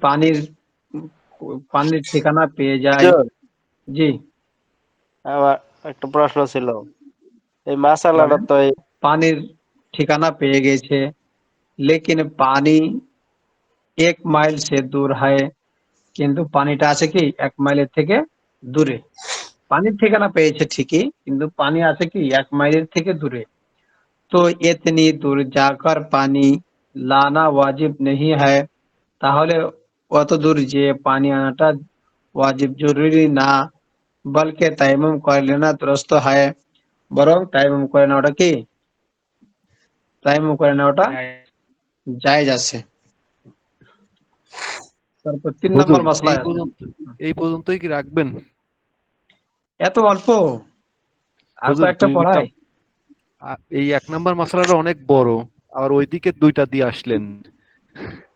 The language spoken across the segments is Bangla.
পানির পানির ঠিকানা পেয়ে যায় হুজুর, জি আমার একটা প্রশ্ন ছিল এই মাসালাটা তো এই পানির ঠিকানা পেয়ে গেছে लेकिन পানি এক মাইল সে দূর হয় কিন্তু পানিটা আছে কি এক মাইলের থেকে দূরে পানির ঠিকানা পেয়েছে ঠিকই কিন্তু পানি আছে কি এক মাইলের থেকে দূরে তো इतनी दूर जाकर পানি লানা ওয়াজিব नहीं है তাহলে অত দূর যে পানি আনাটা ওয়াজিব জরুরি না বলকে তাইমুম করে লেনা দুরস্ত হয় বরং তাইমুম করে না ওটা কি? তাইমুম করে না নেওয়াটা জায়েজ আছে। তারপর তিন নম্বর মশলা। এই পর্যন্ত এই পর্যন্তই কি রাখবেন? এত অল্প? আর একটা পড়াই। এই এক নম্বর মশলাটা অনেক বড় আবার ওইদিকে দুইটা দিয়ে আসলেন।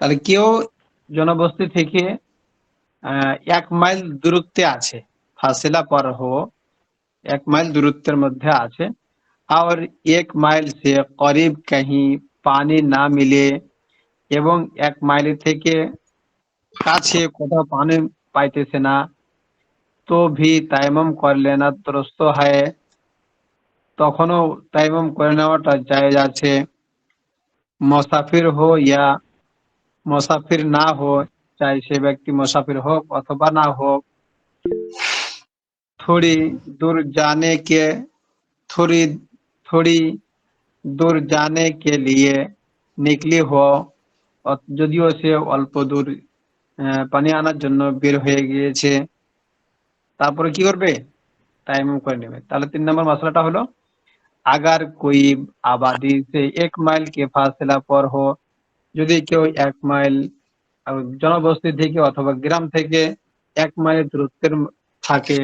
তাহলে কেউ জনবস্তি থেকে এক মাইল দূরত্বে আছে। ফাসিলা পর হো এক মাইল দূরত্বের মধ্যে আছে। আর এক মাইল সে করিব কাহি পানি না মিলে এবং এক মাইল থেকে কাছে কোথাও পানি পাইতেছে না। তো ভি তাইমম করলে না দুরস্ত হয়। তখনও তাইমম করে নেওয়াটা জায়েজ আছে। মুসাফির হো ইয়া মুসাফির না हो चाहे से व्यक्ति मुसाफिर हो अथवा ना हो थोड़ी दूर जाने के थोड़ी थोड़ी दूर जाने के लिए निकली हो অ- যদিও সে অল্প দূর আহ, পানি আনার জন্য বের হয়ে গিয়েছে তারপরে কি করবে টাইম করে নেবে তাহলে তিন নম্বর মশলাটা হলো আগার कोई आबादी से एक माइल के फासला पर हो যদি কেউ এক মাইল আহ, জনবস্তি থেকে অথবা গ্রাম থেকে এক মাইল দূরত্বের ম- থাকে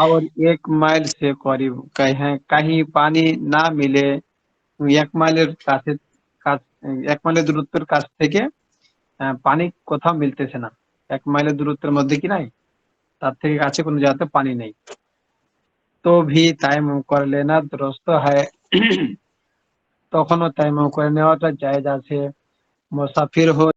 और एक মাইল সে করিব কহে কাহি পানি না মিলে এক মাইলের কাছে কাছ- এক মাইলের দূরত্বের কাছ থেকে আহ, পানি কোথাও মিলতেছে না এক মাইলের দূরত্বের মধ্যে কি নাই তার থেকে কাছে কোনো জায়গাতে পানি নেই তো ভি তাইমুম করে লেনা দুরস্ত হয় তখনও তাইমুম করে নেওয়াটা জায়েজ আছে মুসাফির হো